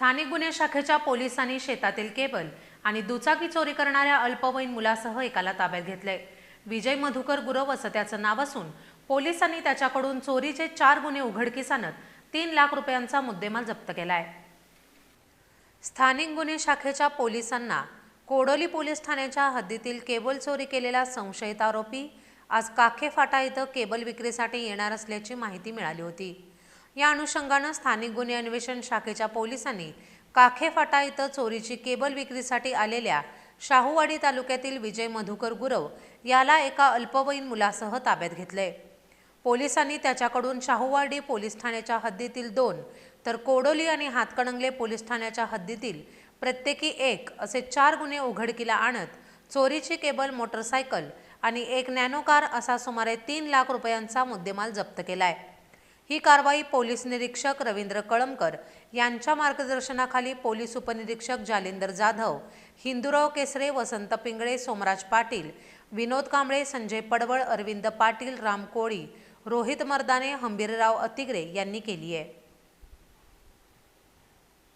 स्थानिक गुन्हे शाखेच्या पोलिसांनी शेतातील केबल आणि दुचाकी चोरी करणाऱ्या अल्पवयीन मुलासह एकाला ताब्यात घेतले विजय मधुकर गुरव असं त्याचं नाव असून पोलिसांनी त्याच्याकडून चोरीचे चार गुन्हे उघडकीस आणत तीन लाख रुपयांचा मुद्देमाल जप्त केलाय. स्थानिक गुन्हे शाखेच्या पोलिसांना कोडोली पोलीस ठाण्याच्या हद्दीतील केबल चोरी केलेला संशयित आरोपी आज काखे फाटा इथं केबल विक्रीसाठी येणार असल्याची माहिती मिळाली होती. या अनुषंगानं स्थानिक गुन्हे अन्वेषण शाखेच्या पोलिसांनी काखे फाटा इथं चोरीची केबल विक्रीसाठी आलेल्या शाहूवाडी तालुक्यातील विजय मधुकर गुरव याला एका अल्पवयीन मुलासह ताब्यात घेतले पोलिसांनी त्याच्याकडून शाहूवाडी पोलीस ठाण्याच्या हद्दीतील दोन तर कोडोली आणि हातकणंगले पोलीस ठाण्याच्या हद्दीतील प्रत्येकी एक असे चार गुन्हे उघडकीला आणत चोरीची केबल मोटरसायकल आणि एक नॅनो कार असा सुमारे तीन लाख रुपयांचा मुद्देमाल जप्त केलाय. ही कारवाई पोलीस निरीक्षक रवींद्र कळमकर यांच्या मार्गदर्शनाखाली पोलीस उपनिरीक्षक जालिंदर जाधव हिंदूराव केसरे वसंत पिंगळे सोमराज पाटील विनोद कांबळे संजय पडवळ अरविंद पाटील राम कोळी रोहित मर्दाने हंबीरराव अतिग्रे यांनी केली आहे.